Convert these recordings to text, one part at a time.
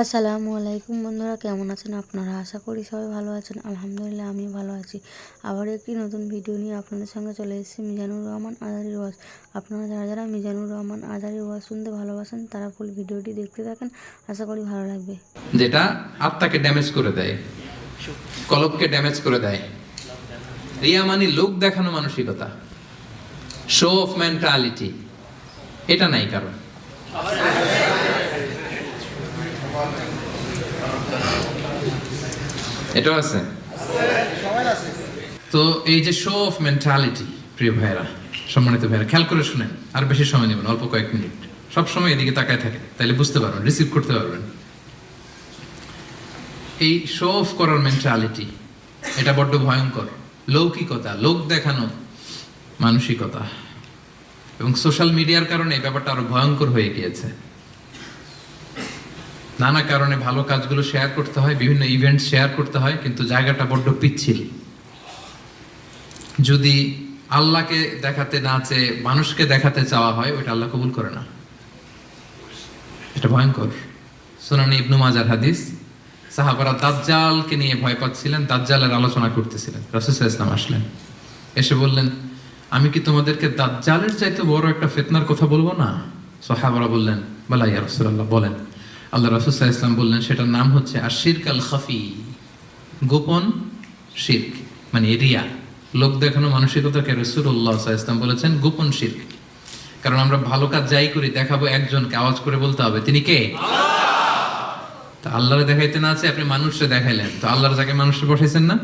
আসসালামু আলাইকুম বন্ধুরা, কেমন আছেন আপনারা? আশা করি সবাই ভালো আছেন। আলহামদুলিল্লাহ আমি ভালো আছি। আবার একটি নতুন ভিডিও নিয়ে আপনাদের সঙ্গে চলে এসেছি, মিজানুর রহমান আজারি ওয়াজ। আপনারা যারা যারা মিজানুর রহমান আজারি ওয়াজ শুনতে ভালোবাসেন, তারা ফুল ভিডিওটি দেখতে থাকেন। আশা করি ভালো লাগবে। যেটা আত্মাকে ড্যামেজ করে দেয়, কলবকে ড্যামেজ করে দেয়। রিয়া মানে লোক দেখানো মানসিকতা। শো অফ মেন্টালিটি এটা নাই কারণ। এটাও আছে? তো এই যে শো অফ মেন্টালিটি প্রিয় সম্মানিত খেয়াল করে শুনেন, আর বেশি সময় নেবেন অল্প কয়েক মিনিট। এদিকে তাকায় থাকে তাইলে বুঝতে পারবেন রিসিভ করতে পারবেন। এই শো অফ করার মেন্টালিটি এটা বড্ড ভয়ঙ্কর। লৌকিকতা, লোক দেখানো, মানসিকতা। এবং সোশ্যাল মিডিয়ার কারণে এই ব্যাপারটা আরও ভয়ঙ্কর হয়ে গিয়েছে। নানা কারণে ভালো কাজগুলো শেয়ার করতে হয়, বিভিন্ন ইভেন্ট শেয়ার করতে হয়, কিন্তু জায়গাটা বড্ড পিচ্ছিল। যদি আল্লাহকে দেখাতে না চেয়ে মানুষকে দেখাতে চাওয়া হয়, ওইটা আল্লাহ কবুল করে না। এটা ভয়ঙ্কর। সোনানি ইবনু মাজার হাদিস, সাহাবারা দাজ্জালকে নিয়ে ভয় পাচ্ছিলেন, দাজ্জালের আলোচনা করতেছিলেন। রাসূলুল্লাহ ইসলাম আসলেন, এসে বললেন, আমি কি তোমাদেরকে দাজ্জালের চাইতে বড় একটা ফিতনার কথা বলব না? সাহাবারা বললেন, বলা ইয়া রাসূলুল্লাহ, বলেন আল্লাহ রাসূলুল্লাহ ইসলাম বললেন, সেটার নাম হচ্ছে আশিরক আল খাফি গোপন শিরক মানে রিয়া। লোক দেখানো মানসিকতাকে সাল্লাল্লাহু ইসলাম বলেছেন গোপন শিরক। কারণ আমরা ভালো কাজ যাই করি, দেখাবো একজনকে, আওয়াজ করে বলতে হবে। তিনি কে? তা আল্লাহরে দেখাইতে না আছে আপনি মানুষকে দেখাইলেন। তো আল্লাহর যাকে মানুষকে বসাইছেন না?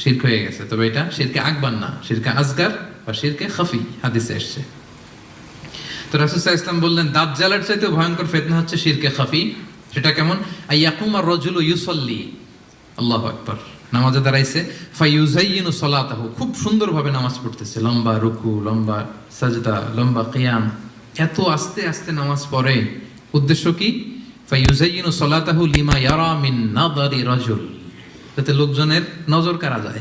শিরক হয়ে গেছে। তবে এটা শিরকে আকবার না, শিরকে আজগার বা শিরকে খাফি, হাদিসে এসছে। তো রাসুসাহ ইসলাম বললেন, দাজ্জালের চাইতে ভয়ঙ্কর ফেতনা হচ্ছে শিরকে খাফি। সেটা কেমন? আইয়াকুম আর রজুল ইউসল্লি। আল্লাহ আকবার। নামাজে দাঁড়াইছে। ফাইউজাইয়িনু সলাতাহু। খুব সুন্দরভাবে নামাজ পড়তেছে। লম্বা রুকু, লম্বা সাজদা, লম্বা কিয়াম। এত আস্তে আস্তে নামাজ পড়ে। উদ্দেশ্য কি? ফাইউজাইয়িনু সলাতাহু লিমা ইয়ারা মিন নাদারি রাজুল। যাতে লোকজনের নজর কারা যায়।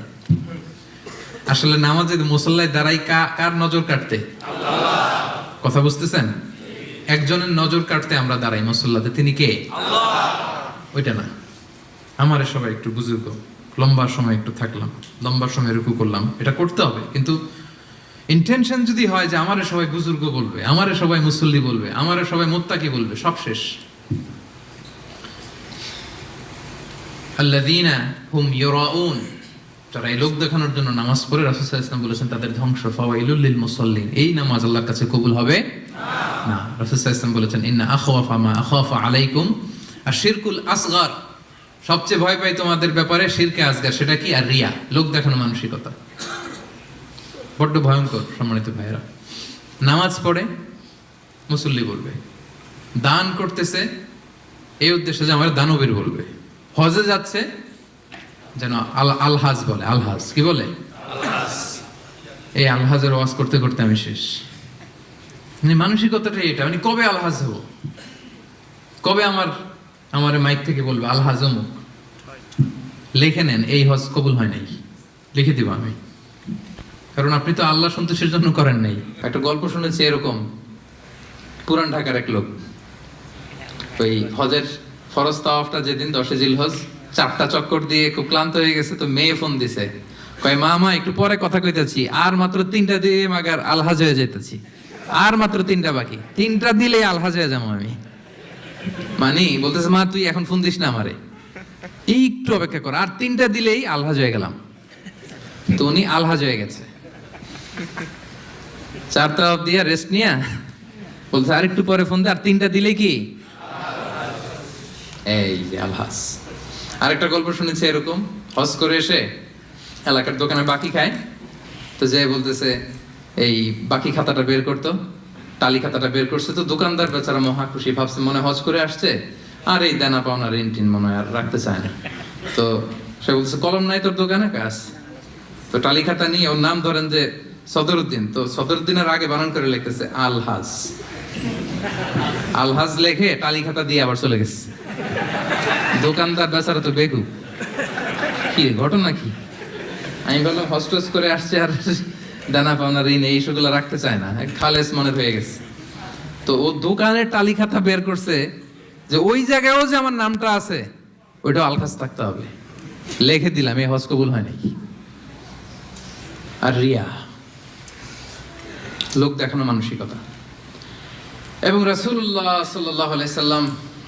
আসলে নামাজে মুসল্লায় দাঁড়াই কার নজর কাটতে? কথা বুঝতেছেন? একজনের নজর কাটতে আমরা দাঁড়াই মুসল্লাতে। তিনি কে? ওইটা না। আমারে সবাই একটু বুজুর্গ। লম্বা সময় একটু থাকলাম লম্বা সময় রুকু করলাম। এটা করতে হবে কিন্তু ইন্টেনশন যদি হয় যে আমারে সবাই বুজুর্গ বলবে আমারে সবাই মুসল্লি বলবে আমারে সবাই মোত্তাকি বলবে সব শেষ। আল্লাযীনা হুম ইউরাউন যারা এই লোক দেখানোর জন্য নামাজ পড়ে আলাইহি ওয়াসাল্লাম বলেছেন তাদের ধ্বংস। ফাওয়াইলুল লিল মুসাল্লিন। এই নামাজ আল্লাহর কাছে কবুল হবে না। আলাইহি ওয়াসাল্লাম বলেছেন, ইন্না আখওয়াফা মা আখাফা আলাইকুম আশিরকুল আসগার। সবচেয়ে ভয় পাই তোমাদের ব্যাপারে শিরকে আসগার, সেটা কি? আর রিয়া, লোক দেখানো মানসিকতা। বড্ড ভয়ঙ্কর, সম্মানিত ভাইয়েরা। নামাজ পড়ে, মুসল্লি বলবে, দান করতেছে। এই উদ্দেশ্যে যে আমার দানবীর বলবে। হজে যাচ্ছে যেন আল আলহাজ বলে আলহাজ। কি বলে? এই আলহাজের ওয়াজ করতে করতে আমি শেষ। মানে মানসিকতাটা এটা মানে কবে আলহাজ হব? কবে আমার আমার মাইক থেকে বলবে আলহাজ অমুক? লিখে নেন এই হজ কবুল হয় নাই। লিখে দিব আমি। কারণ আপনি তো আল্লাহ সন্তোষের জন্য করেন নাই। একটা গল্প শুনেছি এরকম। পুরান ঢাকার এক লোক। ওই হজের ফরজ তাওয়াফটা যেদিন দশে জিল হজ চারটা চক্কর দিয়ে খুব ক্লান্ত হয়ে গেছে, তো মেয়ে ফোন দিছে। কয় মা একটু পরে কথা কইতেছি। আর মাত্র তিনটা দিয়ে মাগার আলহাজ হয়ে যেতেছি আর মাত্র তিনটা বাকি। তিনটা দিলে আলহাজ হয়ে যাব আমি। মানে বলতেছে, মা, তুই এখন ফোন দিস না আমারে। একটু অপেক্ষা কর, আর তিনটা দিলেই আলহাজ হয়ে গেলাম। তো উনি আলহাজ হয়ে গেছে। চারটা দিয়ে রেস্ট নিয়া বলছে আর একটু পরে ফোন দে, আর তিনটা দিলে কি? এই যে আলহাস আরেকটা গল্প শুনেছি এরকম। হজ করে এসে এলাকার দোকানে বাকি খায়। তো যে বলতেছে, এই বাকি খাতাটা বের করতো, টালি খাতাটা বের করছে। তো দোকানদার বেচারা মহা খুশি, ভাবছে মনে হজ করে আসছে। আর এই দেনা পাওনা, ঋণ টিন মনে আর রাখতে চায় না। তো সে বলছে কলম নাই তোর দোকানে? কাজ তো টালি খাতা নিয়ে ওর নাম ধরেন যে সদরুদ্দিন। তো সদরুদ্দিনের আগে বানান করে লিখতেছে, আলহাজ। আলহাজ লেখে টালি খাতা দিয়ে আবার চলে গেছে। দোকানদার বেচারা তো বেগু। কি ঘটনা কি? আমি বললাম হস্টেস করে আসছে আর দানা পাওনা ঋণ, এই সেগুলো রাখতে চায় না। খালেস মনে হয়ে গেছে। তো ও দোকানের খাতা বের করছে যে ওই জায়গায়ও যে আমার নামটা আছে ওইটা আলখাস থাকতে হবে। লিখে দিলাম এই হজ কবুল হয় নাকি? আর রিয়া, লোক দেখানো মানসিকতা। এবং রাসুল্লাহ সাল্লাহ সাল্লাম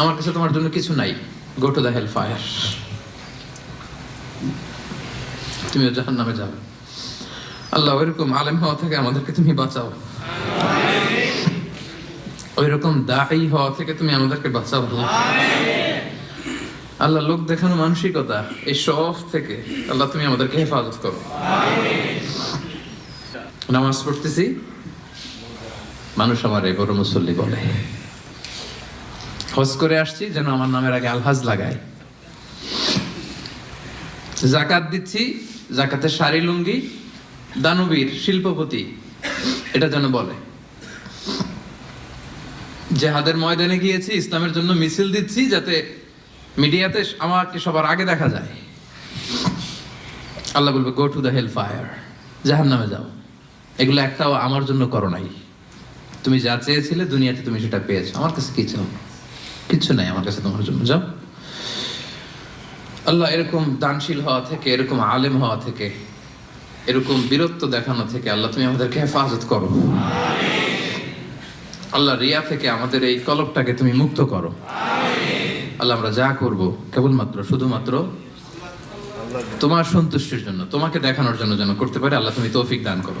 আমার কাছে তোমার জন্য কিছু নাই। Go to the hell fire তুমিও জাহান নামে যাও আল্লাহ ওইরকম আলেম হওয়া থেকে আমাদেরকে তুমি বাঁচাও। ওইরকম দায়ী হওয়া থেকে তুমি আমাদেরকে বাঁচাও। আল্লাহ। লোক দেখানো মানসিকতা, এই সব থেকে আল্লাহ তুমি আমাদেরকে হেফাজত করো। নামাজ পড়তেছি, মানুষ আমার এই বড় মুসল্লি বলে। হজ করে আসছি, যেন আমার নামের আগে আলহাজ লাগায় জাকাত দিচ্ছি, জাকাতের শাড়ি, লুঙ্গি, দানবীর, শিল্পপতি, এটা যেন বলে। জেহাদের ময়দানে গিয়েছি, ইসলামের জন্য মিছিল দিচ্ছি, যাতে মিডিয়াতে আমাকে সবার আগে দেখা যায়। আল্লাহ বলবে go to the hell fire জাহান নামে যাও। এগুলো একটাও আমার জন্য করো নাই। তুমি যা চেয়েছিলে, দুনিয়াতে তুমি সেটা পেয়েছ। আমার কাছে কি চাও? কিচ্ছু নাই আমার কাছে তোমার জন্য, যাও। আল্লাহ এরকম দানশীল হওয়া থেকে, এরকম আলেম হওয়া থেকে, এরকম বীরত্ব দেখানো থেকে আল্লাহ তুমি আমাদেরকে হেফাজত করো। আল্লাহ রিয়া থেকে আমাদের এই কলবটাকে তুমি মুক্ত করো। আল্লাহ আমরা যা করব কেবলমাত্র, শুধুমাত্র তোমার সন্তুষ্টির জন্য, তোমাকে দেখানোর জন্য যেন করতে পারে, আল্লাহ তুমি তৌফিক দান করো।